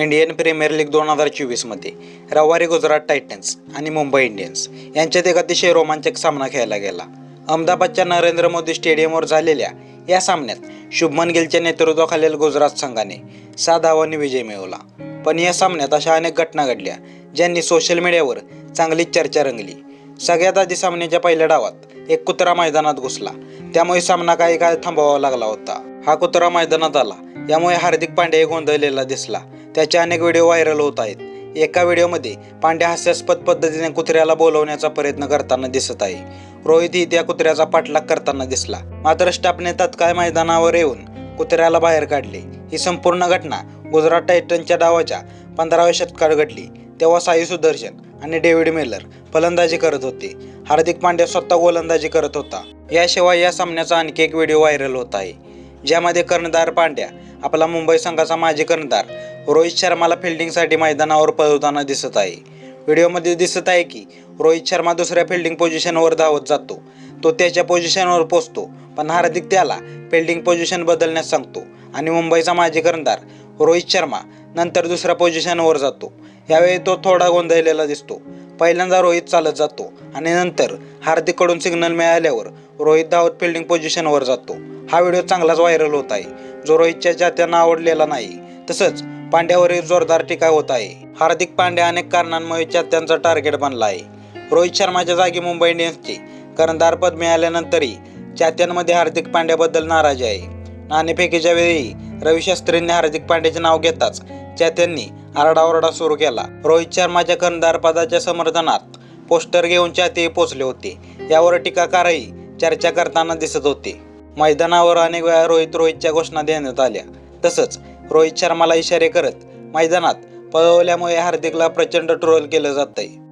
Indian premier league दोन हजार चोवीसमध्ये रविवारी गुजरात टायटन्स आणि मुंबई इंडियन्स यांच्यात एक अतिशय रोमांचक सामना खेळला गेला. अहमदाबादच्या नरेंद्र मोदी स्टेडियमवर झालेल्या या सामन्यात शुभमन गिलच्या नेतृत्वाखालील गुजरात संघाने सहा धावांनी विजय मिळवला. पण या सामन्यात अशा अनेक घटना घडल्या ज्यांनी सोशल मीडियावर चांगलीच चर्चा रंगली. सगळ्यात आधी सामन्याच्या पहिल्या डावात एक कुत्रा मैदानात घुसला. त्यामुळे सामना काही काळ थांबवावा लागला होता. हा कुत्रा मैदानात आला. यामुळे हार्दिक पांड्या गोंधळलेला दिसला. त्याचे अनेक व्हिडिओ व्हायरल होत आहेत. एका व्हिडिओमध्ये पांड्या हास्यास्पद पद्धतीने कुत्र्याला बोलवण्याचा प्रयत्न करताना दिसत आहे. रोहितही त्या कुत्र्याचा पाठलाग करताना दिसला. मात्र स्टाफने तत्काळ मैदानावर येऊन कुत्र्याला बाहेर काढले. ही संपूर्ण घटना गुजरात टायटनच्या डावाच्या पंधराव्या शतकात घडली तेव्हा साई सुदर्शन आणि डेव्हिड मिलर फलंदाजी करत होते. हार्दिक पांड्या स्वतः गोलंदाजी करत होता. याशिवाय या सामन्याचा आणखी एक व्हिडिओ व्हायरल होत आहे. ज्यामध्ये कर्णधार पांड्या आपला मुंबई संघाचा माजी कर्णधार रोहित शर्माला फिल्डिंगसाठी मैदानावर पळवताना दिसत आहे. व्हिडिओमध्ये दिसत आहे की रोहित शर्मा दुसऱ्या फिल्डिंग पोझिशनवर धावत जातो. तो त्याच्या पोझिशनवर पोचतो पण हार्दिक त्याला फिल्डिंग पोझिशन बदलण्यास सांगतो. आणि मुंबईचा माजी कर्णधार रोहित शर्मा नंतर दुसऱ्या पोझिशनवर जातो. यावेळी तो थोडा गोंधळलेला दिसतो. पहिल्यांदा रोहित चालत जातो आणि नंतर हार्दिककडून सिग्नल मिळाल्यावर रोहित धावत फिल्डिंग पोझिशनवर जातो. हा व्हिडिओ चांगलाच व्हायरल होत आहे. जो रोहितच्या चाहत्यांना आवडलेला नाही तसंच पांड्यावरही जोरदार टीका होत आहे. हार्दिक पांड्या अनेक कारणांमुळे चाहत्यांचा टार्गेट बनला आहे. रोहित शर्माच्या जागी मुंबई इंडियन्सचे कर्णधारपद मिळाल्यानंतरही चाहत्यांमध्ये हार्दिक पांड्याबद्दल नाराजी आहे. नाणेफेकीच्या वेळी रवी शास्त्रींनी हार्दिक पांड्याचे नाव घेताच चाहत्यांनी आरडाओरडा सुरू केला. रोहित शर्माच्या कर्णधार पदाच्या समर्थनात पोस्टर घेऊन चाहते पोचले होते. यावर टीकाकारही चर्चा करताना दिसत होते. मैदानावर अनेक वेळा रोहित रोहितच्या घोषणा देण्यात आल्या. तसंच रोहित शर्माला इशारे करत मैदानात पळवल्यामुळे हार्दिकला प्रचंड ट्रोल केलं जात आहे